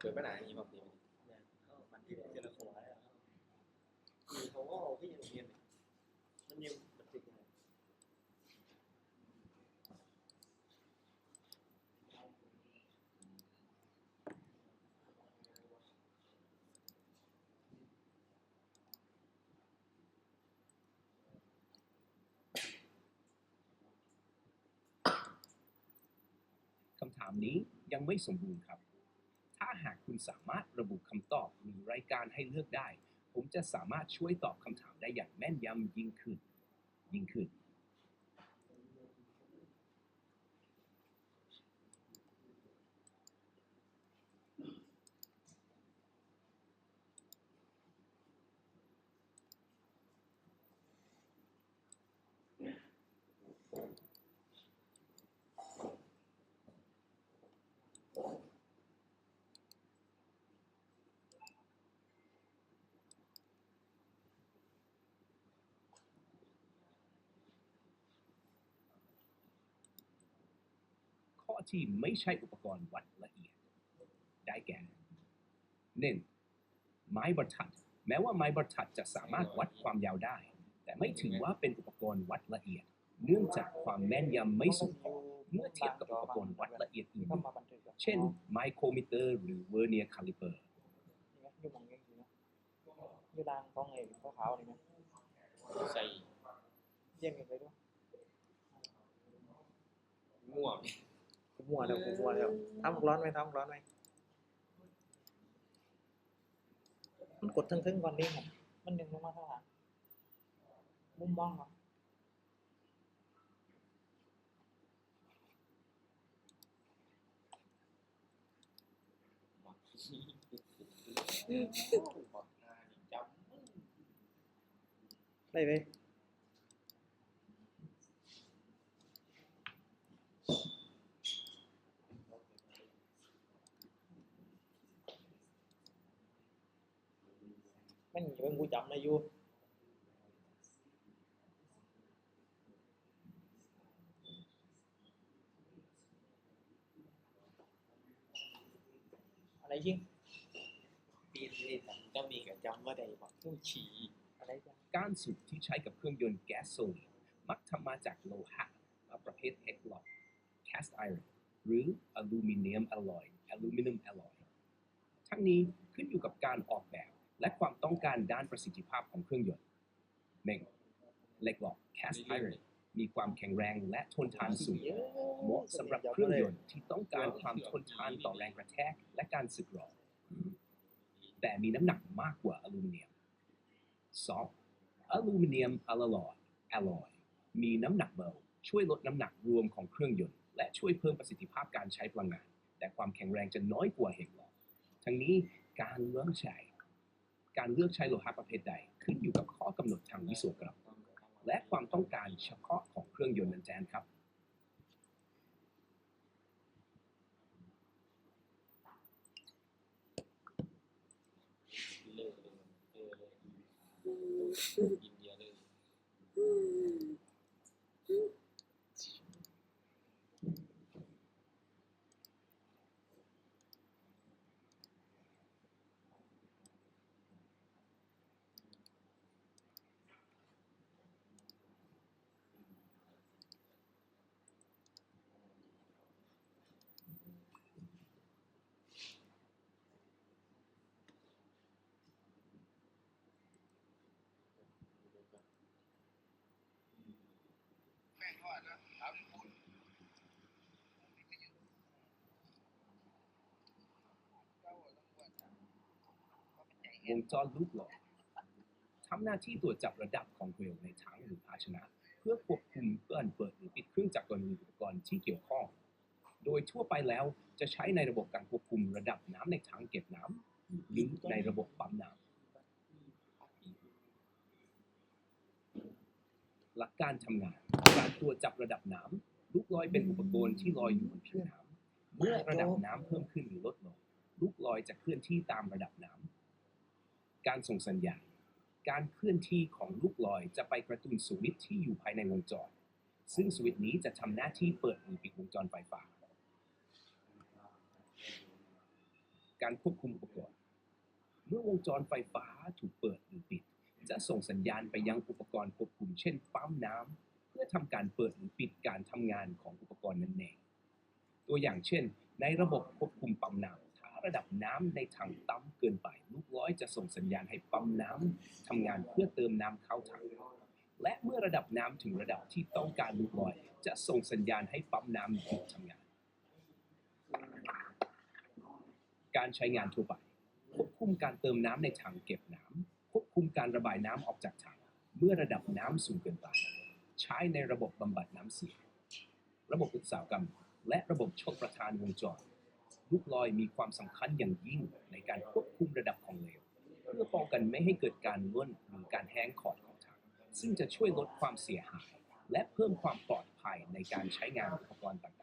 เกิดปัญหาอย่างนี้แบบนี้เนี่ยเข้ามันที่เจรขวาแล้วมีเขาก็เอาที่ยังเรียนมันยังบันทึกยังไงคำถามนี้ยังไม่สมบูรณ์ครับ หากคุณสามารถระบุคำตอบมีรายการให้เลือกได้ ผมจะสามารถช่วยตอบคำถามได้อย่างแม่นยำยิ่งขึ้น ยิ่งขึ้น ข้อที่ไม่ใช่อุปกรณ์วัดละเอียด ได้แก่หนึ่งไม้บรรทัด แม้ว่าไม้บรรทัดจะสามารถวัดความยาวได้ แต่ไม่ถือว่าเป็นอุปกรณ์วัดละเอียด เนื่องจากความแม่นยำไม่สูงพอเมื่อเทียบกับอุปกรณ์วัดละเอียดอื่น เช่นไมโครมิเตอร์หรือเวอร์เนียคาลิเปอร์ยู่มองยังอยู่นะองกล้องไอ้าวๆนี่ไหมใส่เยี่ยมกันไปด้วยม่วง กูมั่วแล้วกูมั่วแล้วทำร้อนไหมทำร้อนไหมมันกดทึ่งๆก่อนดิผมมันดึงลงมาเท่าไหร่มุมมองเหรอหมักขี้หมักหน้านี่จำได้ไหม นีเป็นกูจำได้อยู่อะไรยิ่งปีนี้ผมจะมีกับจำว่าใดบอกผู้ฉี่อะไรยิงก้านสูบที่ใช้กับเครื่องยนต์แก๊สโซลีนมักทำมาจากโลหะประเภทเฮกลอก cast iron หรืออลูมิเนียมอลลอย aluminum alloy ทั้งนี้ขึ้นอยู่กับการออกแบบ และความต้องการด้านประสิทธิภาพของเครื่องยนต์หนึ่งเหล็กหลอก cast iron มีความแข็งแรงและทนทานสูงเหมาะสำหรับเครื่องยนต์ที่ต้องการความทนทานต่อแรงกระแทกและการสึกหรอแต่มีน้ำหนักมากกว่าอลูมิเนียม 2. อลูมิเนียมอะลลอยอลอยมีน้ำหนักเบาช่วยลดน้ำหนักรวมของเครื่องยนต์ และช่วยเพิ่มประสิทธิภาพการใช้พลังงาน แต่ความแข็งแรงจะน้อยกว่าเฮกลอกทั้งนี้การเลือกใช้ การเลือกใช้โลหะประเภทใดขึ้นอยู่กับข้อกำหนดทางวิศวกรรม และความต้องการเฉพาะของเครื่องยนต์นั้นแจนครับ เลิกเลยเออเลยกินเยอะเลย วงจรลูกหลอกทำหน้าที่ตรวจจับระดับของเวลในถังหรือภาชนะ เพื่อควบคุมการเปิดหรือปิดเครื่องจักรกลหรืออุปกรณ์ที่เกี่ยวข้อง โดยทั่วไปแล้วจะใช้ในระบบการควบคุมระดับน้ำในถังเก็บน้ำหรือในระบบปั๊มน้ำ หลักการทำงาน การตรวจจับระดับน้ำลูกลอยเป็นอุปกรณ์ที่ลอยอยู่บนผิวน้ำเมื่อระดับน้ำเพิ่มขึ้นหรือลดลงลูกลอยจะเคลื่อนที่ตามระดับน้ำการส่งสัญญาณการเคลื่อนที่ของลูกลอยจะไปกระตุ้นสวิตช์ที่อยู่ภายในวงจร ซึ่งสวิตช์นี้จะทำหน้าที่เปิดหรือปิดวงจรไฟฟ้า การควบคุมอุปกรณ์ เมื่อวงจรไฟฟ้าถูกเปิดหรือปิด จะส่งสัญญาณไปยังอุปกรณ์ควบคุม เช่นปั๊มน้ำเพื่อทำการเปิดหรือปิดการทำงานของอุปกรณ์นั้นเอง ตัวอย่างเช่น ในระบบควบคุมปั๊มน้ำถ้าระดับน้ำในถังต่ำเกินไปลูกร้อยจะส่งสัญญาณให้ปั๊มน้ำทำงานเพื่อเติมน้ำเข้าถังและเมื่อระดับน้ำถึงระดับที่ต้องการลูกลอย จะส่งสัญญาณให้ปั๊มน้ำหยุดทำงาน การใช้งานทั่วไปควบคุมการเติมน้ำในถังเก็บน้ำ ควบคุมการระบายน้ำออกจากถังเมื่อระดับน้ำสูงเกินไป ใช้ในระบบบำบัดน้ำเสีย ระบบอุตสาหกรรม และระบบชกประทานวงจร ลูกลอยมีความสำคัญอย่างยิ่งในการควบคุมระดับของเหลวเพื่อป้องกันไม่ให้เกิดการล้นหรือการแห้งขอดของถังซึ่งจะช่วยลดความเสียหาย และเพิ่มความปลอดภัยในการใช้งานอุปกรณ์ต่างๆ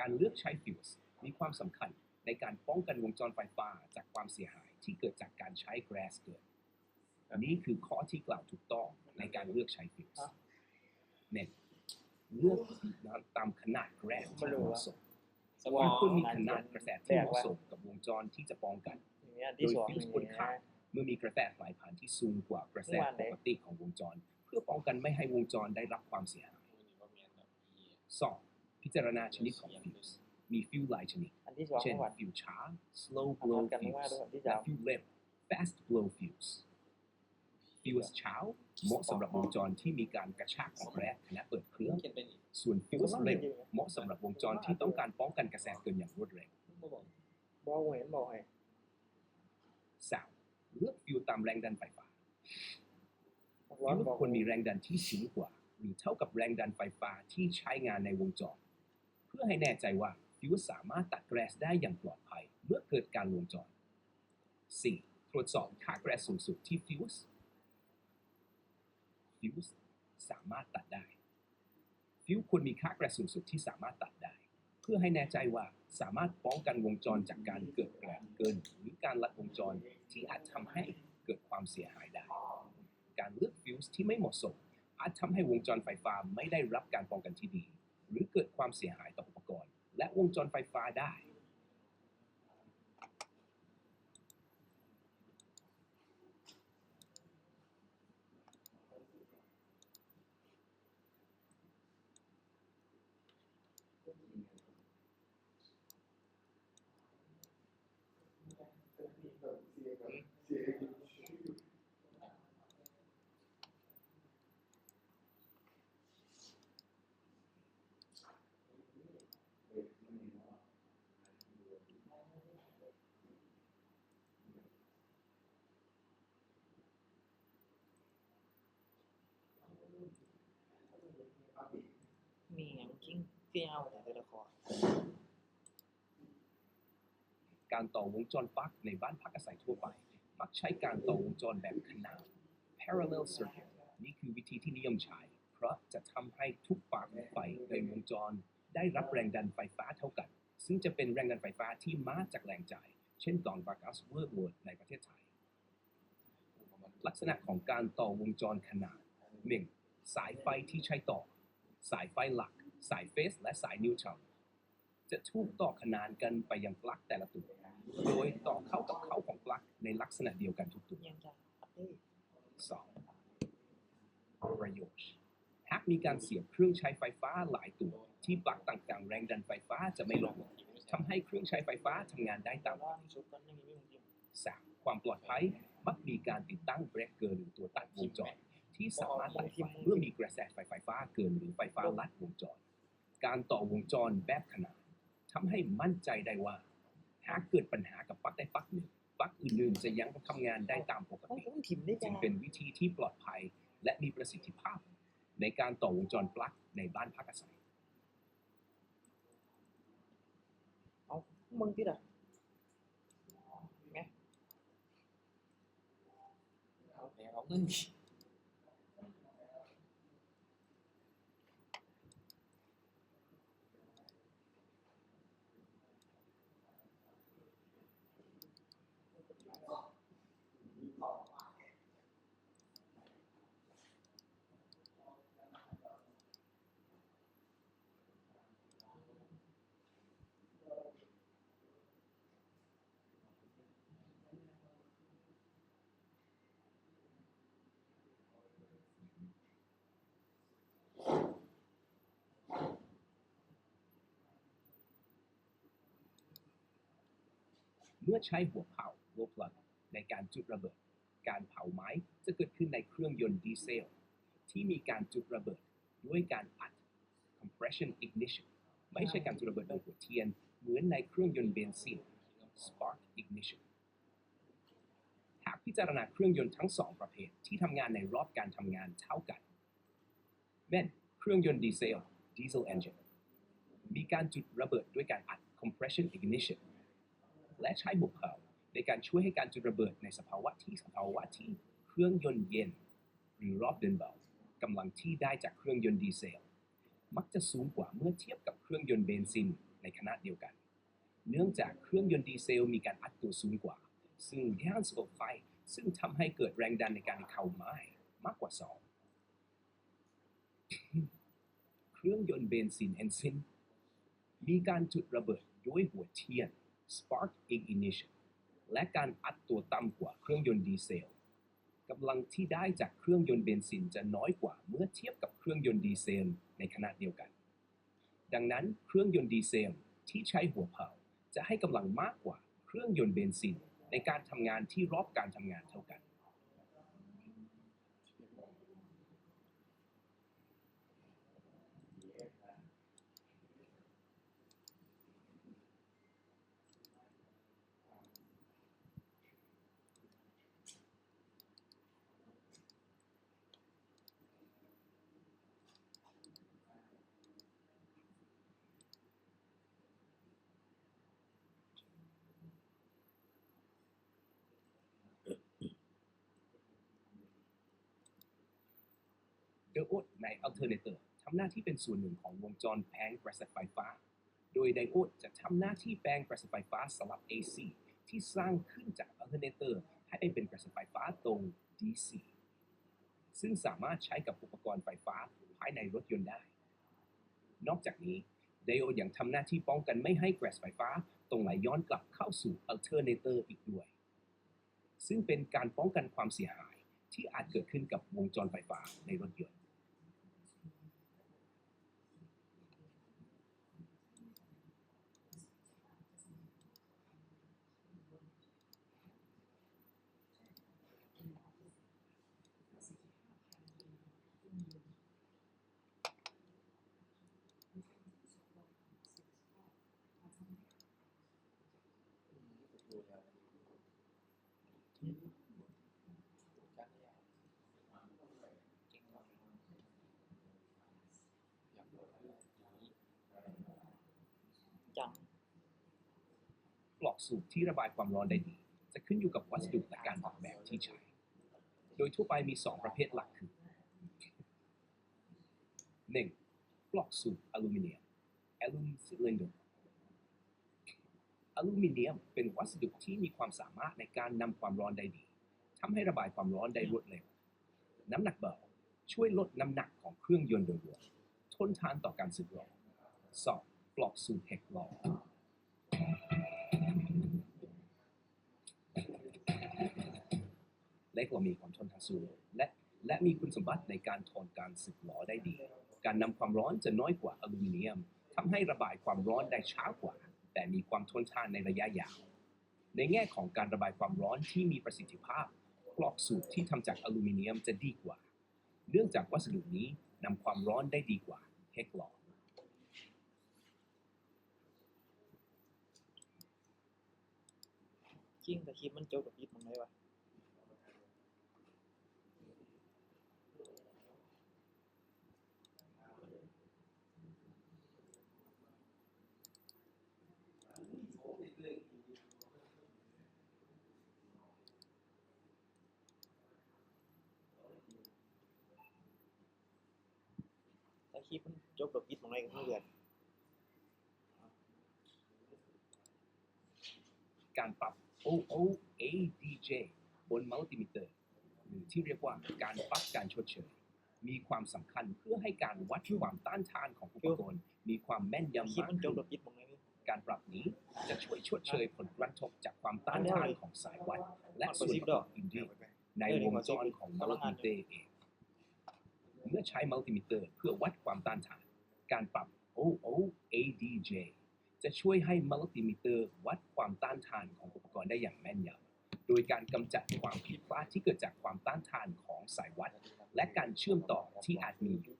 การเลือกใช้ฟิวส์มีความสำคัญในการป้องกันวงจรไฟฟ้าจากความเสียหายที่เกิดจากการใช้แกรสเกิดอันนี้คือข้อที่กล่าวถูกต้องในการเลือกใช้ฟิวส์เน้นเลือกตามขนาดแกรสที่เหมาะสมสมองคุณมีขนาดกระแสที่เหมาะสมกับวงจรที่จะป้องกันอย่างเงี้ยที่สองโดยอย่างฟิวส์ควรเงี้ขาดยเมื่อมีกระแสสายผ่านที่สูงกว่ากระแสเมื่อวานไหนปกติของวงจร เพื่อป้องกันไม่ให้วงจรได้รับความเสียหาย 2. พิจารณาชนิดของฟิวส์มีฟิวส์หลายชนิด อันที่สองเช่นเมื่อวานฟิวส์ช้า slow ทำ blow กันเมื่อวานด้วย fuse อันที่และสามฟิวส์เร็ว fast blow fuse ฟิวส์เช้าเหมาะสำหรับวงจรที่มีการกระชากของแรงขณะเปิดเครื่องเขียนเป็นอีกส่วนฟิวส์เร็วเหมาะสำหรับวงจรที่ต้องการป้องกันกระแสเกินอย่างรวดเร็วบอกเห็นบอกให้ 3. เลือกฟิวส์ตามแรงดันไฟฟ้าร้อนฟิวบอกส์ควรมีแรงดันที่สูงกว่า หรือเท่ากับแรงดันไฟฟ้าที่ใช้งานในวงจรเพื่อให้แน่ใจว่าฟิวส์สามารถตัดแกรสได้อย่างปลอดภัยเมื่อเกิดการวงจร 4. ตรวจสอบค่าแกรสสูงสุดที่ฟิวส์ฟิวส์สามารถตัดได้ ฟิวส์ควรมีค่าแกรสสูงสุดที่สามารถตัดได้ เพื่อให้แน่ใจว่าสามารถป้องกันวงจรจากการเกิดแกรสเกิน หรือการลัดวงจรที่อาจทำให้เกิดความเสียหายได้ การเลือกฟิวส์ที่ไม่เหมาะสมอาจทำให้วงจรไฟฟ้าไม่ได้รับการป้องกันที่ดี หรือเกิดความเสียหายต่ออุปกรณ์ และวงจรไฟฟ้าได้ มีอย่างกิ้งเตี้ยวแต่ละครการต่อวงจรปลั๊กในบ้านพักอาศัยทั่วไปมักใช้การต่อวงจรแบบขนาน parallel circuit นี่คือวิธีที่นิยมใช้ เพราะจะทำให้ทุกปลั๊กไฟในวงจร ได้รับแรงดันไฟฟ้าเท่ากัน ซึ่งจะเป็นแรงดันไฟฟ้าที่มาจากแรงจ่าย เช่นกล่องบากัสเวิร์กเวิร์ดในประเทศไทย ลักษณะของการต่อวงจรขนาด 1. สายไฟที่ใช้ต่อ สายไฟหลัก สายเฟส และสายนิวทรัลจะถูกต่อขนานกันไปยังปลั๊กแต่ละตัว โดยต่อเข้ากับเข้าของปลั๊กในลักษณะเดียวกันทุกตัวยังจะอัปเดต 2. ประโยชน์หากมีการเสียบเครื่องใช้ไฟฟ้าหลายตัว ที่ปลั๊กต่างๆ แรงดันไฟฟ้าจะไม่ลดทำให้เครื่องใช้ไฟฟ้าทำงานได้แต่ตามว่าชุดกันยังไม่จริง 3. ความปลอดภัยมักมีการติดตั้งเบรกเกอร์หรือตัวตัดวงจร ที่สามารถตัดไฟเมื่อมีกระแสไฟฟ้าเกินหรือไฟฟ้าลัดวงจร การต่อวงจรแบบขนานทำให้มั่นใจได้ว่า หากเกิดปัญหากับปลั๊กใดปลั๊กหนึ่งปลั๊กอื่นๆจะยังทำงานได้ตามปกต้องติต้องถิ่มได้จึจ้างเป็นวิธีที่ปลอดภัยและมีประสิทธิภาพ ในการต่อวงจรปลั๊กในบ้านพักอาศัย เอามึงที่ละไงเอาแล้วเอาเงิ เมื่อใช้หัวเผา glow plug ในการจุดระเบิด การเผาไม้จะเกิดขึ้นในเครื่องยนต์ดีเซล ที่มีการจุดระเบิดด้วยการอัด compression ignition ไม่ใช่การจุดระเบิดโดยหัวเทียน เหมือนในเครื่องยนต์เบนซิน spark ignition หากพิจารณาเครื่องยนต์ทั้งสองประเภทที่ทำงานในรอบการทำงานเท่ากันเช่นเครื่องยนต์ดีเซล diesel engine มีการจุดระเบิดด้วยการอัด compression ignition และใช้บุกเผาในการช่วยให้การจุดระเบิดในสภาวะที่สภาวะที่เครื่องยนต์เย็น หรือรอบเดินเบากำลังที่ได้จากเครื่องยนต์ดีเซล มักจะสูงกว่าเมื่อเทียบกับเครื่องยนต์เบนซินในขณะเดียวกัน เนื่องจากเครื่องยนต์ดีเซลมีการอัดตัวสูงกว่า ซึ่งย่านสกบไฟซึ่งทำให้เกิดแรงดันในการเข้าไม้มากกว่าสองเครื่องยนต์เบนซินเอนซินมีการจุดระเบิดด้วยหัวเทียน spark ignition และการอัดตัวต่ำกว่าเครื่องยนต์ดีเซลกำลังที่ได้จากเครื่องยนต์เบนซินจะน้อยกว่าเมื่อเทียบกับเครื่องยนต์ดีเซลในขนาดเดียวกัน ดังนั้นเครื่องยนต์ดีเซลที่ใช้หัวเผาจะให้กำลังมากกว่าเครื่องยนต์เบนซินในการทำงานที่รอบการทำงานเท่ากัน เดโอดในอัลเทอร์เนเตอร์ทำหน้าที่เป็นส่วนหนึ่งของวงจรแผงกระแสไฟฟ้า โดยไดโอดจะทำหน้าที่แปลงกระแสไฟฟ้าสลับ AC ที่สร้างขึ้นจากอัลเทอร์เนเตอร์ให้เป็นกระแสไฟฟ้าตรง DC ซึ่งสามารถใช้กับอุปกรณ์ไฟฟ้าภายในรถยนต์ได้ นอกจากนี้ไดโอดยังทำหน้าที่ป้องกันไม่ให้กระแสไฟฟ้าตรงไหลย้อนกลับเข้าสู่อัลเทอร์เนเตอร์อีกด้วย ซึ่งเป็นการป้องกันความเสียหายที่อาจเกิดขึ้นกับวงจรไฟฟ้าในรถยนต์ จังปลอกสูบที่ระบายความร้อนได้ดี จะขึ้นอยู่กับวัสดุและการออกแบบที่ใช้ โดยทั่วไปมี 2 ประเภทหลักคือ 1. ปลอกสูบอลูมิเนียม Aluminum Cylinder อลูมิเนียมเป็นวัสดุที่มีความสามารถในการนำความร้อนได้ดีทำให้ระบายความร้อนได้รวดเร็ว น้ำหนักเบาช่วยลดน้ำหนักของเครื่องยนต์โดยรวมทนทานต่อการสึกหรอ 2. ปลอกสูบเฮกหลอเล็กกว่ามีความทนทานสูงและและมีคุณสมบัติในการทนการสึกหรอได้ดี การนำความร้อนจะน้อยกว่าอลูมิเนียมทำให้ระบายความร้อนได้ช้ากว่า แต่มีความทนทานในระยะยาว ในแง่ของการระบายความร้อนที่มีประสิทธิภาพกลอกสูบที่ทำจากอลูมิเนียมจะดีกว่า เนื่องจากวัสดุนี้นำความร้อนได้ดีกว่าเฮกลอกิ้งแต่คลิปมันจบกับยิปมันได้ปะ การปรับ OOADJ บนมัลติมิเตอร์ หรือที่เรียกว่าการปรับการชดเชยมีความสำคัญเพื่อให้การวัดความต้านทานของอุปกรณ์ มีความแม่นคลิยำปมากมันจบขึ้นแบบปิดมันเลยการปรับนี้จะช่วยชดเชยผลกระทบจากความต้านทานของสายวัด และส่วนประกอบอื่นๆในวงจรของมัลติมิเตอร์เองเมื่อใช้มัลติมิเตอร์เพื่อวัดความต้านทาน การปรับ OOADJ จะช่วยให้มัลติมิเตอร์วัดความต้านทานของอุปกรณ์ได้อย่างแม่นยำโดยการกำจัดความผิดพลาดที่เกิดจากความต้านทานของสายวัด และการเชื่อมต่อที่อาจมีอยู่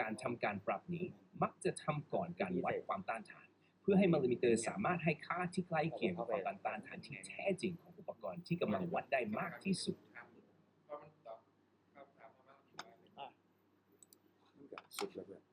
การทำการปรับนี้มักจะทำก่อนการวัดความต้านทาน เพื่อให้มัลติมิเตอร์สามารถให้ค่าที่ใกล้เคียงกับความต้านทานที่แท้จริงของอุปกรณ์ที่กำลังวัดได้มากที่สุดสุดแล้วเพื่อน